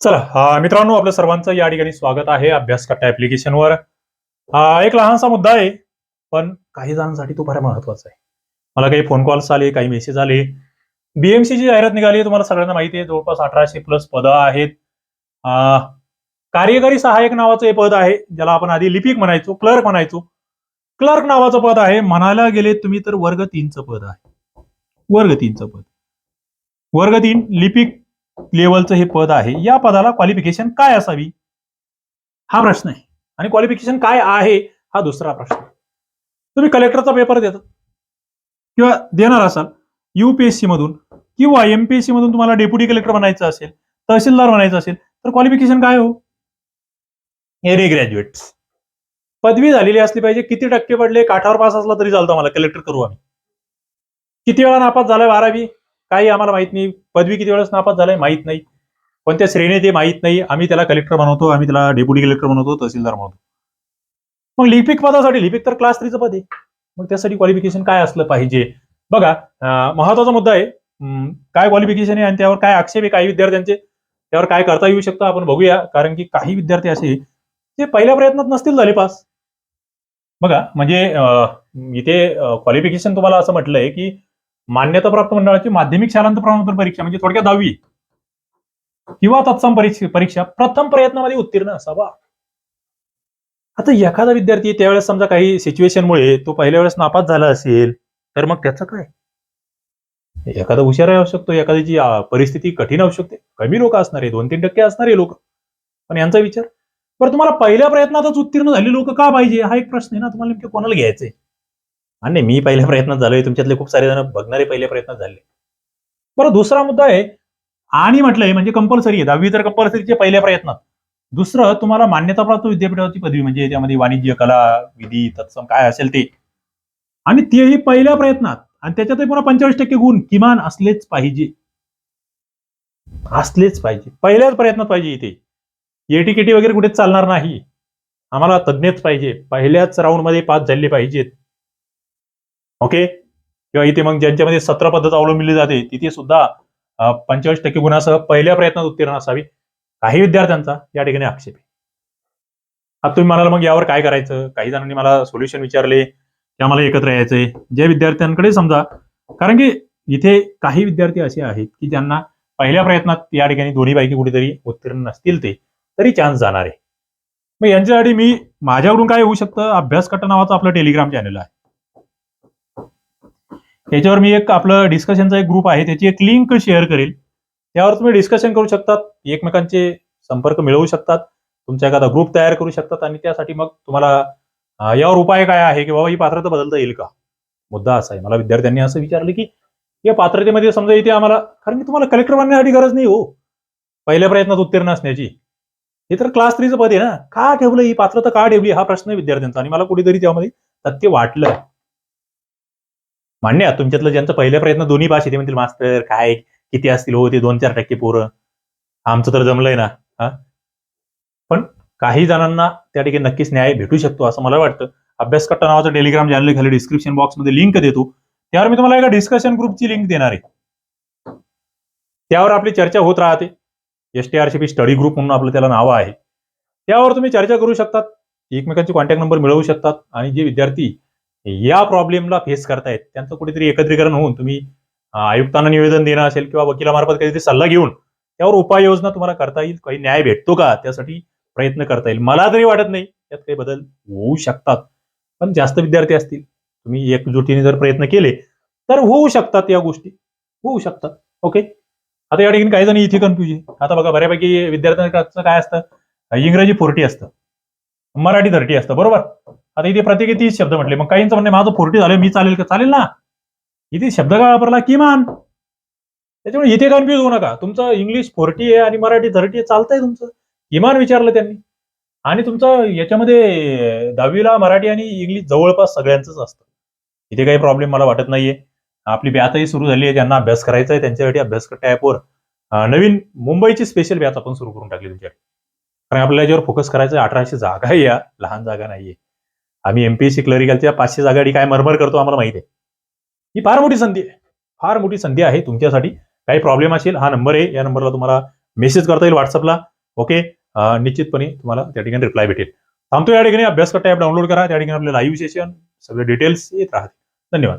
चला हा, मित्रांनो आपलं सर्वांचं या ठिकाणी स्वागत आहे अभ्यास कट्टा ऍप्लिकेशनवर हा, एक लहानसा मुद्दा आहे पण काही जणांसाठी तो फार महत्त्वाचा आहे. मला काही फोन कॉल्स आले काही मेसेज आले. बीएमसीची ची जाहिरात निघाली तुम्हाला सगळ्यांना माहिती आहे जवळपास अठराशे प्लस पदं आहेत. कार्यकारी सहाय्यक नावाचं हे पद आहे ज्याला आपण आधी लिपिक म्हणायचो क्लर्क म्हणायचो. क्लर्क नावाचं पद आहे म्हणायला गेले तुम्ही तर वर्ग तीनचं पद आहे. वर्ग तीनचं पद. वर्ग तीन लिपिक लेवलचं हे पद आहे या पदाला क्वालिफिकेशन काय असावी? हा प्रश्न आहे. आणि क्वालिफिकेशन काय आहे? हा दुसरा प्रश्न तुम्ही कलेक्टरचा पेपर देतात किंवा देणार असाल युपीएससी मधून किंवा एमपीएससी मधून तुम्हाला डेप्युटी कलेक्टर बनायचं असेल तहसीलदार बनायचं असेल तर क्वालिफिकेशन काय हो? एरे ग्रॅज्युएट पदवी झालेली असली पाहिजे किती टक्के पडले काठावर पास असला तरी चालतं मला कलेक्टर करू आम्ही. किती वेळा नापास झालाय बारावी? काही आम्हाला माहीत नाही. पदवी किती वेळेस नापास झालाय माहीत नाही. कोणत्या श्रेणीत ते माहीत नाही. आम्ही त्याला कलेक्टर बनवतो आम्ही त्याला डेप्युटी कलेक्टर बनवतो तहसीलदार बनवतो. मग लिपिक पदासाठी लिपिक तर क्लास थ्रीचं पद आहे. मग त्यासाठी क्वालिफिकेशन काय असलं पाहिजे? बघा महत्त्वाचा मुद्दा आहे. काय क्वालिफिकेशन आहे आणि त्यावर काय आक्षेप आहे काही विद्यार्थ्यांचे? त्यावर काय करता येऊ शकतं आपण बघूया. कारण की काही विद्यार्थी असे जे पहिल्या प्रयत्नात नसतील झाले पास बघा म्हणजे इथे क्वालिफिकेशन तुम्हाला असं म्हटलंय की मान्यताप्राप्त मंडळाची माध्यमिक शालांत प्रमाणपत्र परीक्षा म्हणजे थोडक्यात दहावी. किंवा तत्सम परीक्षा परीक्षा प्रथम प्रयत्नामध्ये उत्तीर्ण असावा. आता एखादा विद्यार्थी त्यावेळेस समजा काही सिच्युएशनमुळे तो पहिल्या वेळेस नापास झाला असेल तर मग त्याचं काय? एखादा हुशार असू शकतो एखाद्याची परिस्थिती कठीण असू शकते. कमी लोक असणारे दोन तीन टक्के असणारे लोक. पण यांचा विचार बरं तुम्हाला पहिल्या प्रयत्नातच उत्तीर्ण झाले लोक का पाहिजे? हा एक प्रश्न आहे ना तुम्हाला नेमके कोणाला घ्यायचंय? आणि नाही, मी पहिल्या प्रयत्नात झालोय तुमच्यातले खूप सारे जण बघणारे पहिल्या प्रयत्नात झाले. बरं दुसरा मुद्दा आहे आणि म्हटलंय म्हणजे कंपल्सरी आहे दहावी तर कंपल्सरीचे पहिल्या प्रयत्नात. दुसरं तुम्हाला मान्यताप्राप्त विद्यापीठाची पदवी म्हणजे त्यामध्ये वाणिज्य कला विधी तत्सम काय असेल ते. आणि तेही पहिल्या प्रयत्नात आणि त्याच्यातही पुन्हा पंचेचाळीस टक्के गुण किमान असलेच पाहिजे. असलेच पाहिजे. पहिल्याच प्रयत्नात पाहिजे इथे. एटीकेटी वगैरे कुठेच चालणार नाही. आम्हाला तज्ञच पाहिजे. पहिल्याच राऊंडमध्ये पास झाले पाहिजेत. ओके? किंवा इथे मग ज्यांच्यामध्ये सत्र पद्धत अवलंबली जाते तिथे सुद्धा पंचेचाळीस टक्के गुणासह पहिल्या प्रयत्नात उत्तीर्ण असावी काही विद्यार्थ्यांचा या ठिकाणी आक्षेप आहे. आता तुम्ही म्हणाल मग यावर काय करायचं? काही जणांनी मला सोल्युशन विचारले की आम्हाला एकत्र यायचंय ज्या विद्यार्थ्यांकडे समजा कारण की इथे काही विद्यार्थी असे आहेत की ज्यांना पहिल्या प्रयत्नात या ठिकाणी दोन्ही पैकी कुठेतरी उत्तीर्ण नसतील ते तरी चान्स जाणार आहे. मग यांच्यासाठी मी माझ्याकडून काय होऊ शकतं? अभ्यास नावाचं आपलं टेलिग्राम चॅनल आहे. त्याच्यावर मी एक आपलं डिस्कशनचा एक ग्रुप आहे त्याची एक लिंक शेअर करेल. त्यावर तुम्ही डिस्कशन करू शकतात एकमेकांचे संपर्क मिळवू शकतात तुमचा एखादा ग्रुप तयार करू शकतात आणि त्यासाठी मग तुम्हाला यावर उपाय काय आहे की बाबा ही पात्रता बदलता येईल का? मुद्दा असा आहे. मला विद्यार्थ्यांनी असं विचारलं की या पात्रतेमध्ये समजा इथे आम्हाला कारण की तुम्हाला कलेक्टर बनण्यासाठी गरज नाही हो. पहिल्या प्रयत्नात उत्तीर्ण असण्याची. हे तर क्लास थ्रीचं पद आहे ना. का ठेवलं? ही पात्रता का ठेवली? हा प्रश्न विद्यार्थ्यांचा. आणि मला कुठेतरी त्यामध्ये तथ्य वाटलं. मान्य तुमच्यातलं ज्यांचं पहिल्या प्रयत्न दोन्ही भाषेत येते म्हणतील मास्तर काय? किती असतील हो ते दोन चार टक्के पोरं. आमचं तर जमलंय ना हा? पण काही जणांना त्या ठिकाणी नक्कीच न्याय भेटू शकतो असं मला वाटतं. अभ्यास कट्टा नावाचं टेलिग्राम चॅनल खाली डिस्क्रिप्शन बॉक्समध्ये लिंक देतो. त्यावर मी तुम्हाला एका डिस्कशन ग्रुपची लिंक देणार आहे. त्यावर आपली चर्चा होत राहते. S T R C P study group म्हणून आपलं त्याला नाव आहे. त्यावर तुम्ही चर्चा करू शकतात. एकमेकांचे कॉन्टॅक्ट नंबर मिळवू शकतात. आणि जे विद्यार्थी या प्रॉब्लेमला फेस करतायत. त्यांचं कुठेतरी एकत्रीकरण होऊन तुम्ही आयुक्तांना निवेदन देणं असेल किंवा वकिलामार्फत काहीतरी सल्ला घेऊन त्यावर उपाययोजना तुम्हाला करता येईल काही न्याय भेटतो का? त्यासाठी प्रयत्न करता येईल. मला तरी वाटत नाही त्यात काही बदल होऊ शकतात. पण जास्त विद्यार्थी असतील. तुम्ही एकजुटीने जर प्रयत्न केले तर होऊ शकतात या गोष्टी. होऊ शकतात. ओके आता या ठिकाणी काही जण इथे कन्फ्युज आहे. आता बघा बऱ्यापैकी विद्यार्थ्यांचं काय असतं? इंग्रजी फोर्टी असतं. मराठी थर्टी असतं. बरोबर? आता इथे प्रत्येकी तीस शब्द म्हटले. मग काहींचं म्हणणे माझं फोर्टी झालं मी चालेल का? चालेल ना. इथे शब्द काय वापरला? किमान. त्याच्यामुळे इथे कन्फ्युज होऊ नका. तुमचं इंग्लिश फोर्टी आहे आणि मराठी थर्टी आहे चालतंय तुमचं. किमान विचारलं त्यांनी. आणि तुमचं याच्यामध्ये दहावीला मराठी आणि इंग्लिश जवळपास सगळ्यांचंच असतं. इथे काही प्रॉब्लेम मला वाटत नाहीये. आपली बॅचही सुरू झाली आहे ज्यांना अभ्यास करायचा आहे त्यांच्यासाठी अभ्यास करता ॲपवर नवीन मुंबईची स्पेशल बॅच आपण सुरू करून टाकली तुमच्या कारण आपल्याला याच्यावर फोकस करायचं अठराशे जागा आहे या. लहान जागा नाहीये. आम्ही एमपीएससी क्लरिकलच्या पाचशे जागाडी काय मरमर करतो आम्हाला माहिती आहे. ही फार मोठी संधी आहे. फार मोठी संधी आहे तुमच्यासाठी. काही प्रॉब्लेम असेल हा नंबर आहे. या नंबरला तुम्हाला मेसेज करता येईल व्हॉट्सअपला ओके निश्चितपणे तुम्हाला त्या ठिकाणी रिप्लाय भेटेल. थांबतो या ठिकाणी. अभ्यास करता ॲप डाउनलोड करा. त्या ठिकाणी आपले लाईव्ह सेशन सगळे डिटेल्स येत राहतील. धन्यवाद.